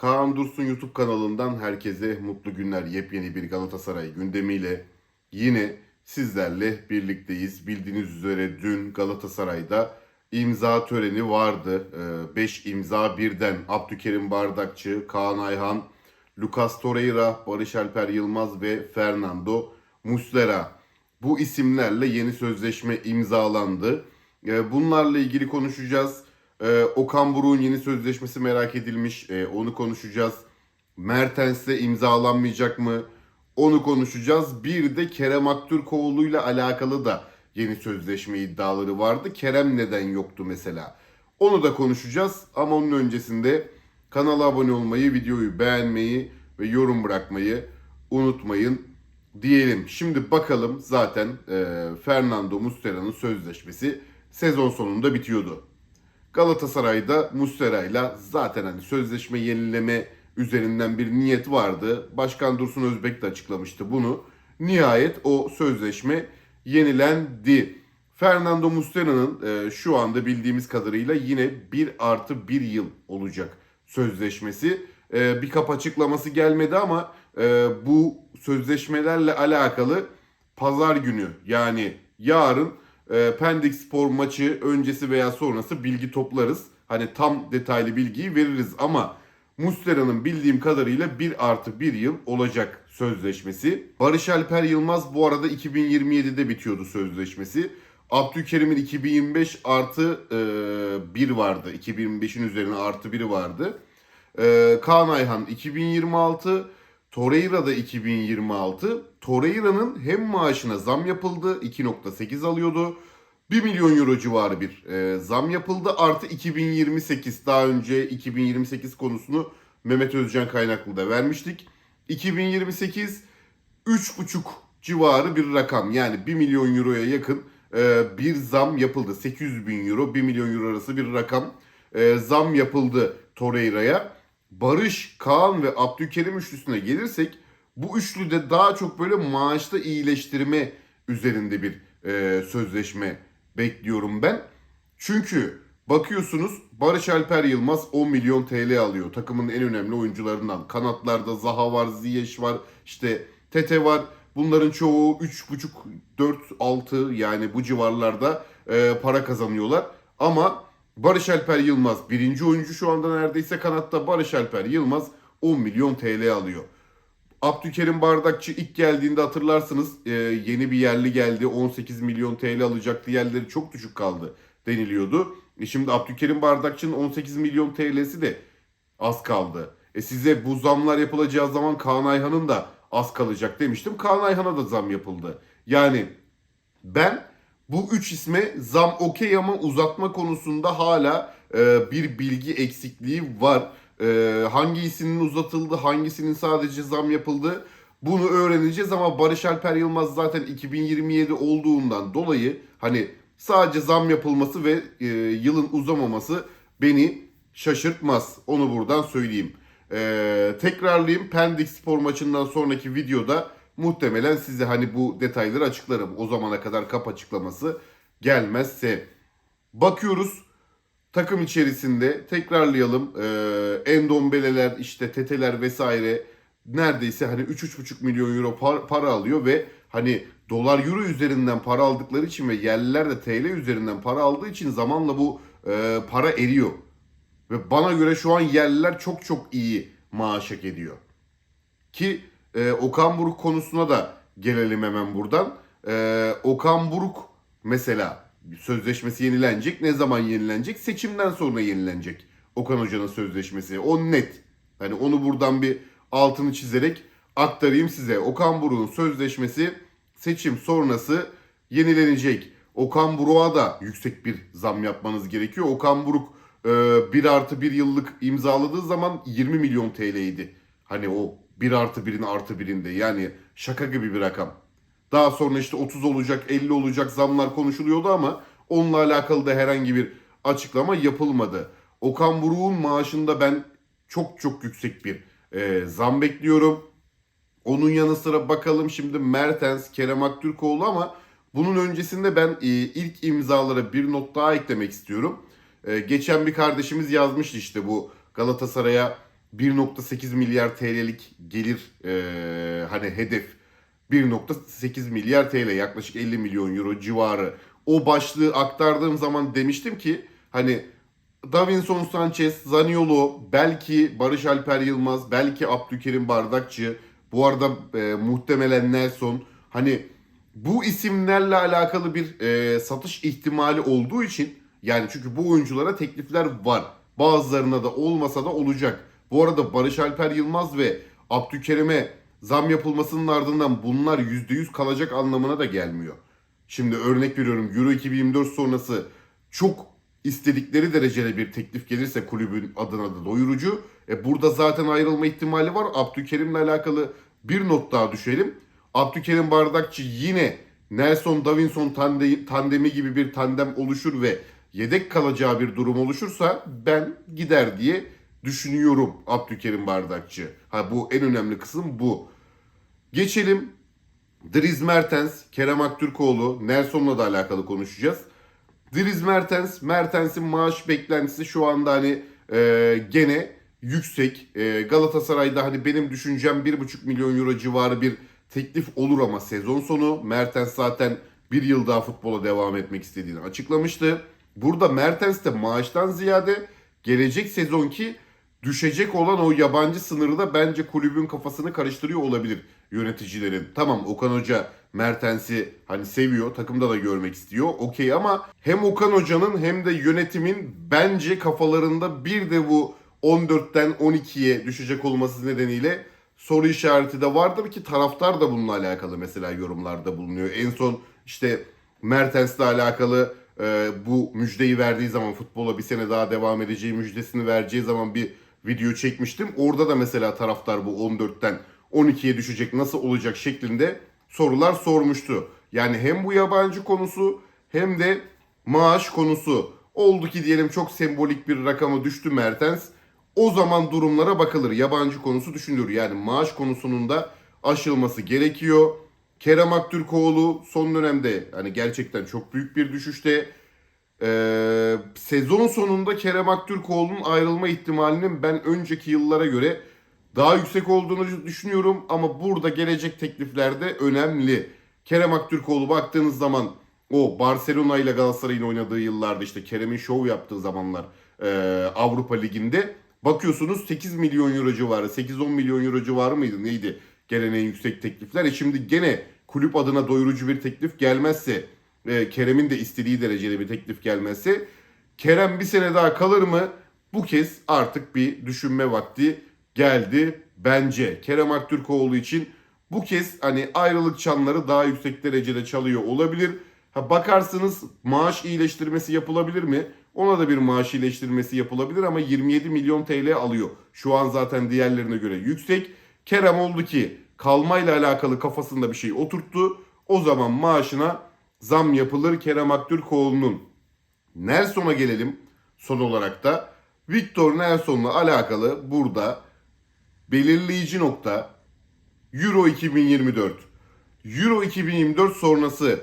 Kaan Dursun YouTube kanalından herkese mutlu günler. Yepyeni bir Galatasaray gündemiyle yine sizlerle birlikteyiz. Bildiğiniz üzere dün Galatasaray'da imza töreni vardı. 5 imza birden Abdülkerim Bardakçı, Kaan Ayhan, Lucas Torreira, Barış Alper Yılmaz ve Fernando Muslera. Bu isimlerle yeni sözleşme imzalandı. Ee, Bunlarla ilgili konuşacağız. Ee, Okan Buruk'un yeni sözleşmesi merak edilmiş. Ee, Onu konuşacağız. Mertens'le imzalanmayacak mı? Onu konuşacağız. Bir de Kerem Aktürkoğlu ile alakalı da yeni sözleşme iddiaları vardı. Kerem neden yoktu mesela? Onu da konuşacağız. Ama onun öncesinde kanala abone olmayı, videoyu beğenmeyi ve yorum bırakmayı unutmayın diyelim. Şimdi bakalım zaten e, Fernando Muslera'nın sözleşmesi sezon sonunda bitiyordu. Galatasaray'da Muslera'yla zaten hani sözleşme yenileme üzerinden bir niyet vardı. Başkan Dursun Özbek de açıklamıştı bunu. Nihayet o sözleşme yenilendi. Fernando Muslera'nın e, şu anda bildiğimiz kadarıyla yine 1 artı 1 yıl olacak sözleşmesi. E, bir kap açıklaması gelmedi ama e, bu sözleşmelerle alakalı pazar günü yani yarın e, Pendik Spor maçı öncesi veya sonrası bilgi toplarız. Hani tam detaylı bilgiyi veririz ama Muslera'nın bildiğim kadarıyla 1 artı 1 yıl olacak sözleşmesi. Barış Alper Yılmaz bu arada 2027'de bitiyordu sözleşmesi. Abdülkerim'in 2025 artı e, 1 vardı. 2025'in üzerine artı 1'i vardı. E, Kaan Ayhan 2026, Torreira da 2026. Torreira'nın hem maaşına zam yapıldı. 2.8 alıyordu. 1 milyon euro civarı bir e, zam yapıldı. Artı 2028 daha önce 2028 konusunu Mehmet Özcan kaynaklı da vermiştik. 2028 3,5 civarı bir rakam yani 1 milyon euroya yakın e, bir zam yapıldı. 800 bin euro 1 milyon euro arası bir rakam e, zam yapıldı Torreira'ya. Barış, Kaan ve Abdülkerim üçlüsüne gelirsek bu üçlüde daha çok böyle maaşta iyileştirme üzerinde bir e, sözleşme bekliyorum ben. Çünkü bakıyorsunuz Barış Alper Yılmaz 10 milyon TL alıyor. Takımın en önemli oyuncularından. Kanatlarda Zaha var, Ziyech var, işte Tete var. Bunların çoğu 3,5, 4, 6 yani bu civarlarda e, para kazanıyorlar. Ama Barış Alper Yılmaz birinci oyuncu şu anda neredeyse kanatta Barış Alper Yılmaz 10 milyon TL alıyor. Abdülkerim Bardakçı ilk geldiğinde hatırlarsınız e, yeni bir yerli geldi 18 milyon TL alacaktı yerleri çok düşük kaldı deniliyordu. E şimdi Abdülkerim Bardakçı'nın 18 milyon TL'si de az kaldı. E size bu zamlar yapılacağı zaman Kaan Ayhan'ın da az kalacak demiştim. Kaan Ayhan'a da zam yapıldı. Yani ben bu üç isme zam okey ama uzatma konusunda hala e, bir bilgi eksikliği var. E, hangisinin uzatıldı, hangisinin sadece zam yapıldı bunu öğreneceğiz ama Barış Alper Yılmaz zaten 2027 olduğundan dolayı hani sadece zam yapılması ve e, yılın uzamaması beni şaşırtmaz. Onu buradan söyleyeyim. E, tekrarlayayım Pendik Spor maçından sonraki videoda muhtemelen size hani bu detayları açıklarım. O zamana kadar kap açıklaması gelmezse. Bakıyoruz takım içerisinde tekrarlayalım. Ee, Endombeleler işte teteler vesaire neredeyse hani 3-3,5 milyon euro par- para alıyor ve hani dolar euro üzerinden para aldıkları için ve yerliler de TL üzerinden para aldığı için zamanla bu e, para eriyor. Ve bana göre şu an yerliler çok çok iyi maaş hak ediyor. Ki e, Okan Buruk konusuna da gelelim hemen buradan. E, Okan Buruk mesela sözleşmesi yenilenecek. Ne zaman yenilenecek? Seçimden sonra yenilenecek. Okan Hoca'nın sözleşmesi. O net. Hani onu buradan bir altını çizerek aktarayım size. Okan Buruk'un sözleşmesi seçim sonrası yenilenecek. Okan Buruk'a da yüksek bir zam yapmanız gerekiyor. Okan Buruk e, 1 artı 1 yıllık imzaladığı zaman 20 milyon TL'ydi. Hani o 1 artı 1'in artı 1'inde yani şaka gibi bir rakam. Daha sonra işte 30 olacak 50 olacak zamlar konuşuluyordu ama onunla alakalı da herhangi bir açıklama yapılmadı. Okan Buruk'un maaşında ben çok çok yüksek bir e, zam bekliyorum. Onun yanı sıra bakalım şimdi Mertens, Kerem Aktürkoğlu ama bunun öncesinde ben e, ilk imzalara bir not daha eklemek istiyorum. E, geçen bir kardeşimiz yazmıştı işte bu Galatasaray'a 1.8 milyar TL'lik gelir e, hani hedef 1.8 milyar TL yaklaşık 50 milyon euro civarı. O başlığı aktardığım zaman demiştim ki hani Davinson Sanchez, Zaniolo, belki Barış Alper Yılmaz, belki Abdülkerim Bardakçı, bu arada e, muhtemelen Nelson. Hani bu isimlerle alakalı bir e, satış ihtimali olduğu için yani çünkü bu oyunculara teklifler var. Bazılarına da olmasa da olacak. Bu arada Barış Alper Yılmaz ve Abdülkerim'e zam yapılmasının ardından bunlar %100 kalacak anlamına da gelmiyor. Şimdi örnek veriyorum Euro 2024 sonrası çok istedikleri derecede bir teklif gelirse kulübün adına da doyurucu. E burada zaten ayrılma ihtimali var. Abdülkerim'le alakalı bir not daha düşelim. Abdülkerim Bardakçı yine Nelson Davinson tande- tandemi gibi bir tandem oluşur ve yedek kalacağı bir durum oluşursa ben gider diye düşünüyorum Abdülkerim Bardakçı. Ha bu en önemli kısım bu. Geçelim Dries Mertens, Kerem Aktürkoğlu, Nelson'la da alakalı konuşacağız. Dries Mertens, Mertens'in maaş beklentisi şu anda hani e, gene yüksek. E, Galatasaray'da hani benim düşüncem 1,5 milyon euro civarı bir teklif olur ama sezon sonu Mertens zaten bir yıl daha futbola devam etmek istediğini açıklamıştı. Burada Mertens de maaştan ziyade gelecek sezonki düşecek olan o yabancı sınırı da bence kulübün kafasını karıştırıyor olabilir yöneticilerin. Tamam Okan Hoca Mertens'i hani seviyor, takımda da görmek istiyor. Okey ama hem Okan Hoca'nın hem de yönetimin bence kafalarında bir de bu 14'ten 12'ye düşecek olması nedeniyle soru işareti de vardır ki taraftar da bununla alakalı mesela yorumlarda bulunuyor. En son işte Mertens'le alakalı e, bu müjdeyi verdiği zaman futbola bir sene daha devam edeceği müjdesini vereceği zaman bir video çekmiştim. Orada da mesela taraftar bu 14'ten 12'ye düşecek nasıl olacak şeklinde sorular sormuştu. Yani hem bu yabancı konusu hem de maaş konusu oldu ki diyelim çok sembolik bir rakama düştü Mertens. O zaman durumlara bakılır. Yabancı konusu düşünülür. Yani maaş konusunun da aşılması gerekiyor. Kerem Aktürkoğlu son dönemde hani gerçekten çok büyük bir düşüşte. Ee, sezon sonunda Kerem Aktürkoğlu'nun ayrılma ihtimalinin ben önceki yıllara göre daha yüksek olduğunu düşünüyorum ama burada gelecek teklifler de önemli. Kerem Aktürkoğlu baktığınız zaman o Barcelona ile Galatasaray'ın oynadığı yıllarda işte Kerem'in şov yaptığı zamanlar e, Avrupa Ligi'nde bakıyorsunuz 8 milyon euro civarı 8-10 milyon euro civarı mıydı neydi gelen en yüksek teklifler. E şimdi gene kulüp adına doyurucu bir teklif gelmezse e, Kerem'in de istediği derecede bir teklif gelmezse Kerem bir sene daha kalır mı? Bu kez artık bir düşünme vakti geldi bence. Kerem Aktürkoğlu için bu kez hani ayrılık çanları daha yüksek derecede çalıyor olabilir. Ha bakarsınız maaş iyileştirmesi yapılabilir mi? Ona da bir maaş iyileştirmesi yapılabilir ama 27 milyon TL alıyor. Şu an zaten diğerlerine göre yüksek. Kerem oldu ki kalmayla alakalı kafasında bir şey oturttu. O zaman maaşına zam yapılır Kerem Aktürkoğlu'nun. Nelson'a gelelim son olarak da. Victor Nelson'la alakalı burada belirleyici nokta Euro 2024. Euro 2024 sonrası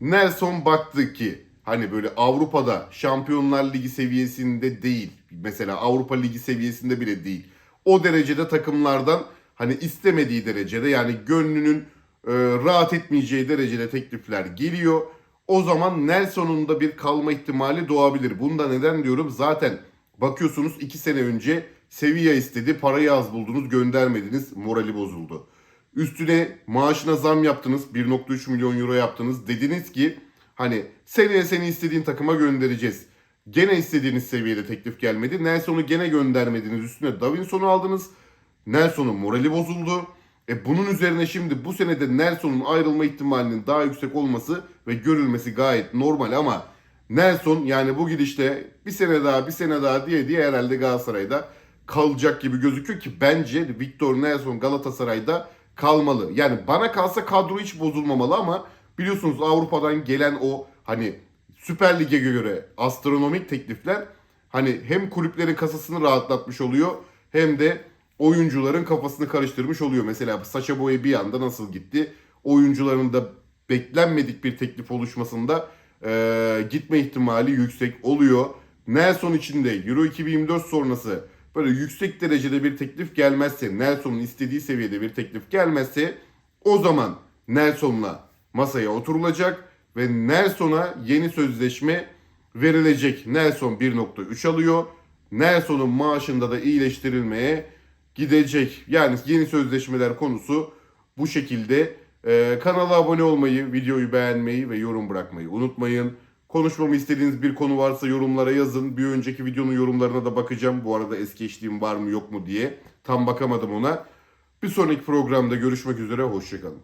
Nelson baktı ki hani böyle Avrupa'da Şampiyonlar Ligi seviyesinde değil. Mesela Avrupa Ligi seviyesinde bile değil. O derecede takımlardan hani istemediği derecede yani gönlünün e, rahat etmeyeceği derecede teklifler geliyor. O zaman Nelson'un da bir kalma ihtimali doğabilir. Bunda neden diyorum? Zaten bakıyorsunuz 2 sene önce Sevilla istedi, parayı az buldunuz, göndermediniz, morali bozuldu. Üstüne maaşına zam yaptınız, 1.3 milyon euro yaptınız. Dediniz ki hani seneye seni istediğin takıma göndereceğiz. Gene istediğiniz seviyede teklif gelmedi. Nelson'u gene göndermediniz. Üstüne Davinson'u aldınız. Nelson'un morali bozuldu. E bunun üzerine şimdi bu senede Nelson'un ayrılma ihtimalinin daha yüksek olması ve görülmesi gayet normal ama Nelson yani bu gidişte bir sene daha bir sene daha diye diye herhalde Galatasaray'da kalacak gibi gözüküyor ki bence Victor Nelson Galatasaray'da kalmalı. Yani bana kalsa kadro hiç bozulmamalı ama biliyorsunuz Avrupa'dan gelen o hani Süper Lig'e göre astronomik teklifler hani hem kulüplerin kasasını rahatlatmış oluyor hem de oyuncuların kafasını karıştırmış oluyor. Mesela Sacha Boey bir anda nasıl gitti? Oyuncuların da beklenmedik bir teklif oluşmasında e, gitme ihtimali yüksek oluyor. Nelson için de Euro 2024 sonrası böyle yüksek derecede bir teklif gelmezse, Nelson'un istediği seviyede bir teklif gelmezse o zaman Nelson'la masaya oturulacak ve Nelson'a yeni sözleşme verilecek. Nelson 1.3 alıyor. Nelson'un maaşında da iyileştirilmeye gidecek. Yani yeni sözleşmeler konusu bu şekilde. Ee, kanala abone olmayı, videoyu beğenmeyi ve yorum bırakmayı unutmayın. Konuşmamı istediğiniz bir konu varsa yorumlara yazın. Bir önceki videonun yorumlarına da bakacağım. Bu arada eski eşliğim var mı yok mu diye. Tam bakamadım ona. Bir sonraki programda görüşmek üzere. Hoşçakalın.